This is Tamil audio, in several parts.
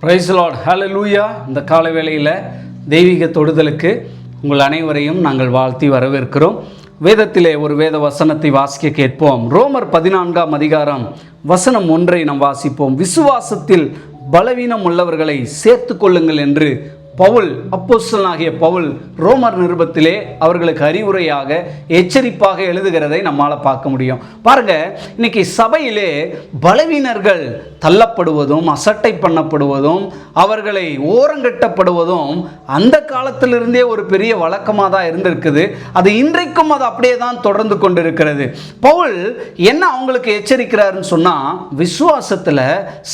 பிரைஸ் லார்ட் லூயா இந்த கால வேளையில் தெய்வீக தொடுதலுக்கு உங்கள் அனைவரையும் நாங்கள் வாழ்த்தி வரவேற்கிறோம். வேதத்திலே ஒரு வேத வசனத்தை வாசிக்க கேட்போம். ரோமர் பதினான்காம் அதிகாரம் வசனம் ஒன்றை நாம் வாசிப்போம். விசுவாசத்தில் பலவீனம் உள்ளவர்களை சேர்த்து கொள்ளுங்கள் என்று பவுல் அப்போஸ்தலனாகிய பவுல் ரோமர் நிருபத்திலே அவர்களுக்கு அறிவுரையாக எச்சரிப்பாக எழுதுகிறதை நம்மால் பார்க்க முடியும். பாருங்க இன்னைக்கு சபையிலே பலவீனர்கள் தள்ளப்படுவதும் அசட்டை பண்ணப்படுவதும் அவர்களை ஓரங்கட்டப்படுவதும் அந்த காலத்திலிருந்தே ஒரு பெரிய வழக்கமாக தான் இருந்திருக்குது. அது இன்றைக்கும் அது அப்படியே தான் தொடர்ந்து கொண்டிருக்கிறது. பவுல் என்ன அவங்களுக்கு எச்சரிக்கிறாருன்னு சொன்னால் விசுவாசத்தில்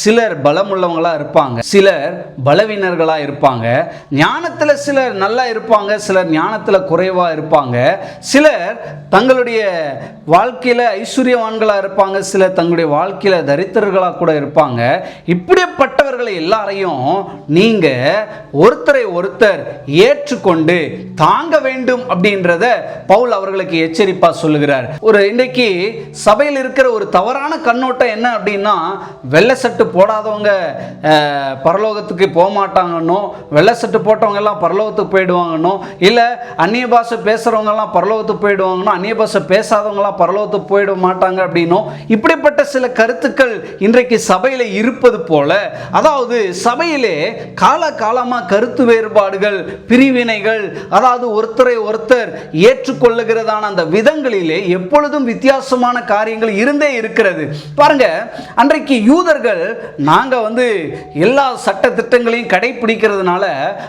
சிலர் பலமுள்ளவங்களாக இருப்பாங்க. சிலர் பலவீனர்களாக இருப்பாங்க. ஞானத்தில் சிலர் நல்லா இருப்பாங்க சிலர் ஞானத்தில் குறைவாக இருப்பாங்க. சிலர் தங்களுடைய வாழ்க்கையில் ஐஸ்வர்யவான்களாக இருப்பாங்க சிலர் தங்களுடைய வாழ்க்கையில் தரித்திரர்களாக கூட இருப்பாங்க. இப்படிப்பட்டவர்களை எல்லாரையும் நீங்கள் ஒருத்தரை ஒருத்தர் ஏற்றுக்கொண்டு தாங்க வேண்டும் அப்படின்றத பவுல் அவர்களுக்கு எச்சரிப்பாக சொல்லுகிறார். ஒரு இன்றைக்கு சபையில் இருக்கிற ஒரு தவறான கண்ணோட்டம் என்ன அப்படின்னா வெள்ளை சட்டு போடாதவங்க பரலோகத்துக்கு போக மாட்டாங்கன்னோ வெள்ளை சட்டு போட்டவங்க எல்லாம் பரலோகத்துக்கு போயிடுவாங்கன்னோ இல்லை அந்நிய பாஷை பேசுகிறவங்க எல்லாம் பரலோகத்துக்கு போயிடுவாங்கன்னோ அந்நிய பாஷை பேசாதவங்களாம் பரலோகத்துக்கு போயிட மாட்டாங்க அப்படின்னும் இப்படிப்பட்ட சில கருத்துக்கள் இன்றைக்கு சபையில் இருப்பது போல அதாவது சபையிலே கால காலமாக கருத்து வேறுபாடுகள் பிரிவினைகள் அதாவது ஒருத்தரை ஒருத்தர் ஏற்றுக்கொள்ளுகிறதான அந்த விதங்களிலே எப்பொழுதும் வித்தியாசமான காரியங்கள் இருந்தே இருக்கிறது. பாருங்க அன்றைக்கு யூதர்கள் நாங்கள் வந்து எல்லா சட்ட திட்டங்களையும் கடைபிடிக்கிறதுனால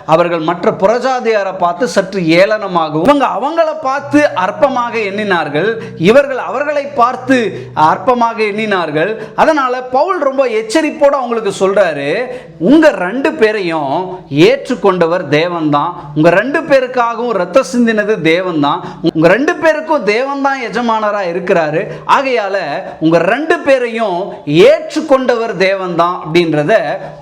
அவர்கள் மற்ற புறஜாதியாரை பார்த்து சற்று ஏளனமாகவும் இவங்க அவங்கள பார்த்து அற்பமாக எண்ணினார்கள். இவர்கள் அவர்களை பார்த்து அற்பமாக எண்ணினார்கள். அதனால பவுல் ரொம்ப எச்சரிப்போட அவங்களுக்கு சொல்றாரு உங்க ரெண்டு பேரையும் ஏற்றுக்கொண்டவர் தேவன்தான். உங்க ரெண்டு பேருக்காகவும் ரத்த சிந்தினது தேவன்தான். உங்க ரெண்டு பேருக்கும் தேவன்தான் எஜமானராக எஜமானரா இருக்கிறாரு. ஆகையால உங்க ரெண்டு பேரையும் ஏற்றுக்கொண்டவர் தேவன்தான். அப்படின்றத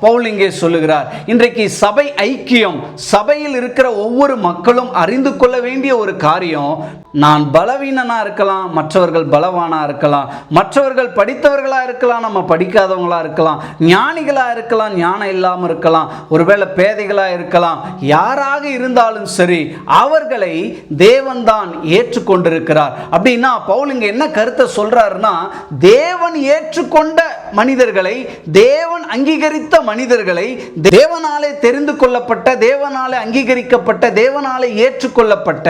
பவுல் இங்கே சொல்லுகிறார். இன்றைக்கு சபை ஐக்கிய ஐக்கியம் சபையில் இருக்கிற ஒவ்வொரு மக்களும் அறிந்து கொள்ள வேண்டிய ஒரு காரியம் நான் பலவீனனா இருக்கலாம் மற்றவர்கள் பலவானா இருக்கலாம் மற்றவர்கள் படித்தவர்களாக இருக்கலாம் நம்ம படிக்காதவங்களா இருக்கலாம் ஞானிகளாக இருக்கலாம் ஞானம் இல்லாமல் இருக்கலாம் ஒருவேளை பேதைகளாக இருக்கலாம் யாராக இருந்தாலும் சரி அவர்களை தேவன்தான் ஏற்றுக்கொண்டிருக்கிறார். அப்படின்னா பவுல் இங்கே என்ன கருத்தை சொல்கிறாருன்னா தேவன் ஏற்றுக்கொண்ட மனிதர்களை தேவன் அங்கீகரித்த மனிதர்களை தேவனாலே தெரிந்து கொள்ளப்பட்ட தேவனாலே அங்கீகரிக்கப்பட்ட தேவனாலே ஏற்றுக்கொள்ளப்பட்ட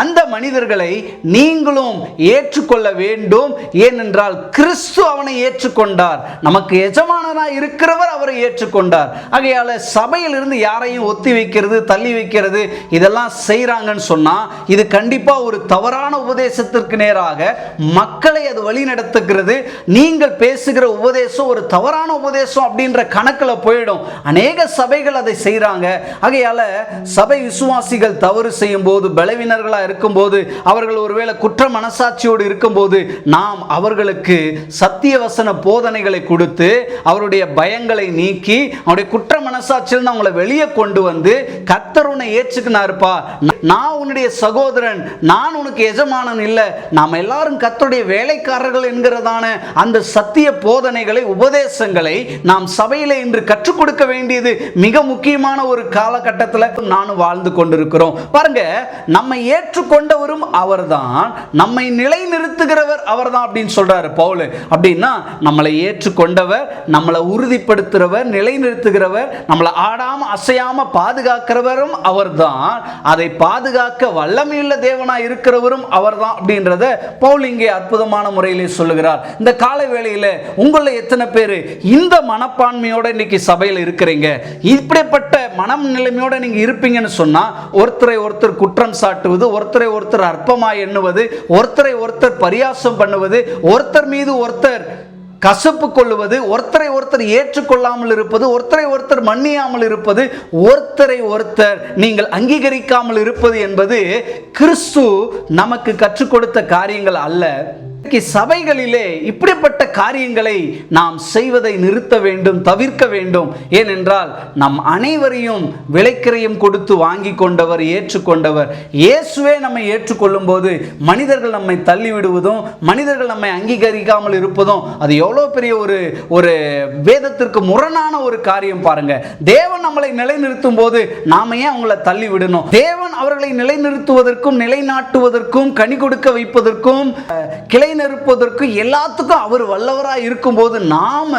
அந்த மனிதர்களை நீங்களும் ஏற்றுக்கொள்ள வேண்டும். ஏனென்றால் கிறிஸ்து அவனை ஏற்றுக்கொண்டார். நமக்கு எஜமானராக இருக்கிறவர் அவரை ஏற்றுக்கொண்டார். ஆகையால் சபையில் இருந்து யாரையும் ஒத்தி வைக்கிறது தள்ளி வைக்கிறது இதெல்லாம் செய்கிறாங்கன்னு சொன்னா இது கண்டிப்பா ஒரு தவறான உபதேசத்திற்கு நேராக மக்களை அது வழி நடத்துகிறது. நீங்கள் பேசுகிற உபதேசம் ஒரு தவறான உபதேசம் அப்படின்ற கணக்கில் போயிடும். அநேக சபைகள் அதை செய்கிறாங்க ஆகையால் சபை விசுவாசிகள் தவறு செய்யும் போது பலவீனர்களாக இருக்கும்போது அவர்கள் ஒருவேளை குற்ற மனசாட்சியோடு இருக்கும்போது நாம் அவர்களுக்கு சத்திய வசன போதனைகளை கொடுத்து அவருடைய பயங்களை நீக்கி அவருடைய குற்ற மனசாட்சியில் அவங்களை வெளியே கொண்டு வந்து கர்த்தர் உன்னை ஏற்றுக்கினாருப்பா. நான் உன்னுடைய சகோதரன். நான் உனக்கு எஜமானன் இல்லை. நாம் எல்லாரும் கத்தருடைய வேலைக்காரர்கள் என்கிறதான அந்த சத்திய போதனை போதனைகளை உபதேசங்களை நாம் சபையில இன்று கற்றுக் கொடுக்க வேண்டியது மிக முக்கியமான ஒரு காலகட்டத்தில் நானும் வாழ்ந்து கொண்டிருக்கிறோம். பாருங்க நம்மை ஏற்றுக்கொண்டவரும் அவர்தான் நம்மை நிலைநிறுத்துகிறவர் அவர்தான் அப்படின்னு சொல்றாரு பவுல். அப்படின்னா நம்மளை ஏற்றுக்கொண்டவர் நம்மளை உறுதிப்படுத்துகிறவர் நிலைநிறுத்துகிறவர் நம்மளை ஆடாம அசையாம பாதுகாக்கிறவரும் அவர்தான். அதை பாதுகாக்க வல்லமையுள்ள தேவனா இருக்கிறவரும் அவர்தான் அப்படின்றத பவுல் இங்கே அற்புதமான முறையிலே சொல்லுகிறார். இந்த கால வேளையில உங்களை எத்தனை பேர்? இந்த மனப்பான்மையோட இன்னைக்கு சபையில் இருக்கிறீங்க. இப்படிப்பட்ட மனம் நிலைமையோட நீங்க இருப்பீங்கன்னு சொன்னா ஒருத்தரை ஒருத்தர் குற்றம் சாட்டுவது ஒருத்தரை ஒருத்தர் அற்பமாய் எண்ணுவது ஒருத்தரை ஒருத்தர் பரியாசம் பண்ணுவது ஒருத்தர் மீது ஒருத்தர் கசப்பு கொள்ளுவது ஒருத்தரை ஒருத்தர் ஏற்றுக்கொள்ளாமல் இருப்பது ஒருத்தரை ஒருத்தர் மன்னியாமல் இருப்பது ஒருத்தரை ஒருத்தர் நீங்கள் அங்கீகரிக்காமல் இருப்பது என்பது கிறிஸ்து நமக்கு கற்றுக் கொடுத்த காரியங்கள் அல்ல. சபைகளிலே இப்படிப்பட்ட காரியங்களை நாம் செய்வதை நிறுத்த வேண்டும் தவிர்க்க வேண்டும். ஏனென்றால் நம் அனைவரையும் விலைக்கிரையும் கொடுத்து வாங்கி கொண்டவர் ஏற்றுக்கொண்டவர். இயேசுவே நம்மை ஏற்றுக்கொள்ளும் போது மனிதர்கள் நம்மை தள்ளிவிடுவதும் மனிதர்கள் நம்மை அங்கீகரிக்காமல் இருப்பதும் அது எவ்வளோ பெரிய ஒரு ஒரு வேதத்திற்கு முரணான ஒரு காரியம் பாருங்க. தேவன் நம்மளை நிலைநிறுத்தும் போது நாம ஏன் அவங்கள தள்ளி விடணும் தேவன் அவர்களை நிலைநிறுத்துவதற்கும் நிலைநாட்டுவதற்கும் கனி கொடுக்க வைப்பதற்கும் கிளை நிலைநிறுப்பதற்கு எல்லாத்துக்கும் அவர் வல்லவராக இருக்கும்போது நாம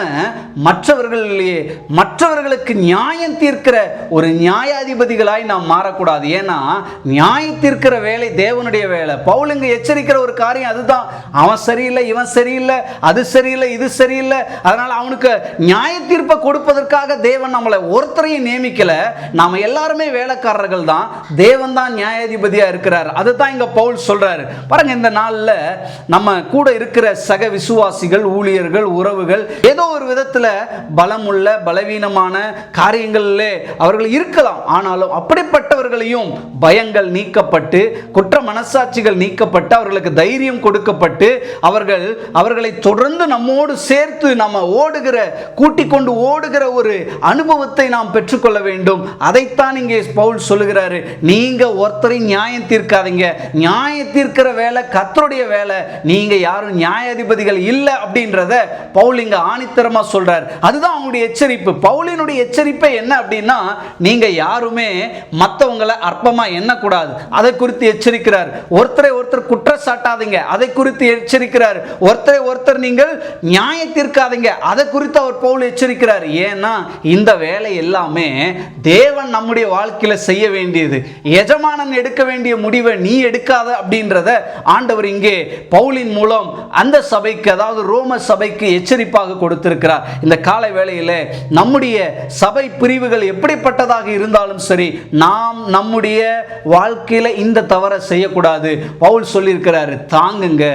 மற்றவர்களிலேயே மற்றவர்களுக்கு நியாயம் தீர்க்கிற ஒரு நியாயாதிபதிகளாய் நாம் மாறக்கூடாது. ஏன்னா நியாயம் தீர்க்கிற வேலை தேவனுடைய வேலை. பவுலுங்க எச்சரிக்கிற ஒரு காரியம் அதுதான். அவன் சரியில்லை இவன் சரியில்லை அது சரியில்லை இது சரியில்லை. அதனால அவனுக்கு நியாய தீர்ப்பை கொடுப்பதற்காக தேவன் நம்மளை ஒருத்தரையும் நியமிக்கலை. நாம எல்லாருமே வேலைக்காரர்கள் தான். தேவன் தான் நியாயாதிபதியாக இருக்கிறார். அதுதான் இங்க பவுல் சொல்றாரு. பாருங்க இந்த நாள்ல நம்ம கூட இருக்கிற சக விசுவாசிகள் ஊழியர்கள் உறவுகள் ஏதோ ஒரு விதத்தில் பலமுள்ள பலவீனமான காரியங்களிலே அவர்கள் இருக்கலாம். ஆனாலும் அப்படிப்பட்டவர்களையும் பயங்கள் நீக்கப்பட்டு குற்ற மனசாட்சிகள் நீக்கப்பட்டு அவர்களுக்கு தைரியம் கொடுக்கப்பட்டு அவர்கள் அவர்களை தொடர்ந்து நம்மோடு சேர்த்து நம்ம ஓடுகிற கூட்டிக் கொண்டு ஓடுகிற ஒரு அனுபவத்தை நாம் பெற்றுக்கொள்ள வேண்டும். அதைத்தான் இங்கே பவுல் சொல்லுகிறாரு. நீங்க ஒருத்தரை நியாயம் தீர்க்காதீங்க. நியாயம் தீர்க்கிற வேலை கத்தருடைய வேலை. நீங்க யாரும் நியாயாதிபதிகள் இல்லை அப்படின்றத பவுல் இங்க ஆணித்தரமா சொல்றார். அதுதான் அவங்களுடைய எச்சரிப்பு. பவுலினுடைய எச்சரிப்பை என்ன அப்படின்னா நீங்க யாருமே மற்றவங்களை அற்பமா எண்ணக்கூடாது. அதை குறித்து எச்சரிக்கிறார். ஒருத்தரை ஒருத்தர் குற்றச்சாட்டாதீங்க. அதை குறித்து எச்சரிக்கிறார். ஒருத்தரை ஒருத்தர் நீங்கள் நியாயத்திற்காதீங்க அதை குறித்து அவர் பவுல் எச்சரிக்கிறார். ஏன்னா இந்த வேலை எல்லாமே தேவன் நம்முடைய வாழ்க்கையில செய்ய வேண்டியது. எஜமானன் எடுக்க வேண்டிய முடிவை நீ எடுக்காத அப்படின்றத ஆண்டவர் இங்கே பவுலின் மூலம் அந்த சபைக்கு அதாவது ரோம சபைக்கு எச்சரிப்பாக கொடுத்திருக்கிறார். இந்த காலை வேளையில் நம்முடைய சபை பிரிவுகள் எப்படிப்பட்டதாக இருந்தாலும் சரி நாம் நம்முடைய வாழ்க்கையில் இந்த தவறை செய்யக்கூடாது. பவுல் சொல்லியிருக்கிறாரு தாங்குங்க.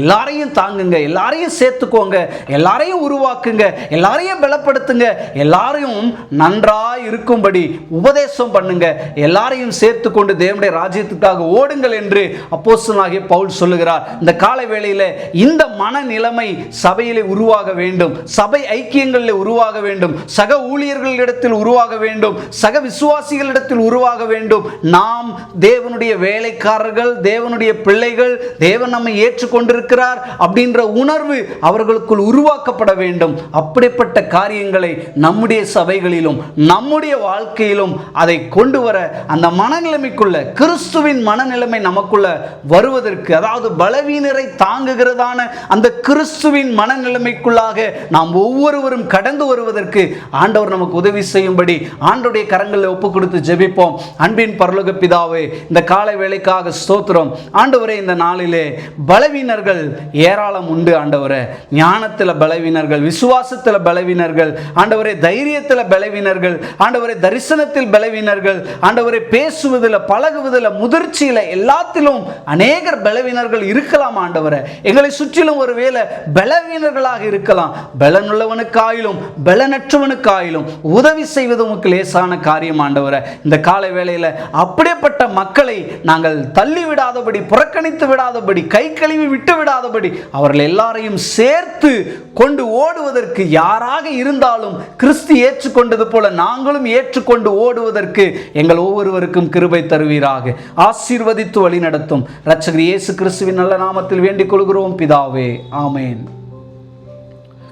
எல்லாரையும் தாங்குங்க. எல்லாரையும் சேர்த்துக்கோங்க. எல்லாரையும் உருவாக்குங்க. எல்லாரையும் பலப்படுத்துங்க. எல்லாரையும் நன்றாய் இருக்கும்படி உபதேசம் பண்ணுங்க. எல்லாரையும் சேர்த்து கொண்டு தேவனுடைய ராஜ்யத்துக்காக ஓடுங்கள் என்று அப்போசனாகிய பவுல் சொல்லுகிறார். இந்த காலை வேளையில் இந்த மனநிலைமை சபையில் உருவாக வேண்டும். சபை ஐக்கியங்களில் உருவாக வேண்டும். சக ஊழியர்களிடத்தில் உருவாக வேண்டும். சக விசுவாசிகளிடத்தில் உருவாக வேண்டும். நாம் தேவனுடைய வேலைக்காரர்கள் தேவனுடைய பிள்ளைகள் தேவன் நம்மை ஏற்றுக்கொண்டிருக்கிறார் அப்படின்ற உணர்வு அவர்களுக்குள் உருவாக்கப்பட வேண்டும். அப்படிப்பட்ட காரியங்களை நம்முடைய சபைகளிலும் நம்முடைய வாழ்க்கையிலும் அதை கொண்டு வர அந்த மனநிலைமைக்குள்ள கிறிஸ்துவின் மனநிலைமை நமக்குள்ள வருவதற்கு அதாவது பலவீனரை தாங்க தாங்குகிறதான அந்த கிறிஸ்துவின் மனநிலைமைக்குள்ளாக நாம் ஒவ்வொருவரும் கடந்து வருவதற்கு ஆண்டவர் நமக்கு உதவி செய்யும்படி ஆண்டோடைய கரங்களில் ஒப்பு கொடுத்து ஜெபிப்போம். அன்பின் பரலோக பிதாவே இந்த காலை வேலைக்காக ஸ்தோத்திரம். ஆண்டவரே இந்த நாளிலே பலவீனர்கள் ஏராளம் உண்டு ஆண்டவரே. ஞானத்தில் பலவீனர்கள் விசுவாசத்தில் பலவீனர்கள் ஆண்டவரே தைரியத்தில் பலவீனர்கள் ஆண்டவரே தரிசனத்தில் பலவீனர்கள் ஆண்டவரை பேசுவதில் பழகுவதில் முதிர்ச்சியில் எல்லாத்திலும் அநேகர் பலவீனர்கள் இருக்கலாம் ஆண்டவரை. எங்களை சுற்றிலும் ஒருவேளை பலவீனர்களாக இருக்கலாம். பலனுள்ளவனுக்காயிலும் பலனற்றவனுக்காயிலும் உதவி செய்வது உமக்கு லேசான காரியம் ஆண்டவரை. இந்த காலை வேளையில் அப்படிப்பட்ட மக்களை நாங்கள் தள்ளி விடாதபடி புறக்கணித்து விடாதபடி கை கழுவி விட்டு விடாதபடி அவர்கள் எல்லாரையும் சேர்த்து கொண்டு ஓடுவதற்கு யாராக இருந்தாலும் கிறிஸ்து ஏற்றுக்கொண்டது போல நாங்களும் ஏற்றுக்கொண்டு ஓடுவதற்கு எங்கள் ஒவ்வொருவருக்கும் கிருபை தருவீராக. ஆசீர்வதித்து வழி நடத்தும் ரட்சகர் இயேசு கிறிஸ்துவின் நல்ல நாமத்தில் வேண்டிக் கொள்கிறோம் பிதாவே. ஆமேன்.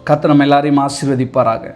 கத்தனம் நம்ம எல்லாரையும் ஆசீர்வதிப்பாராக.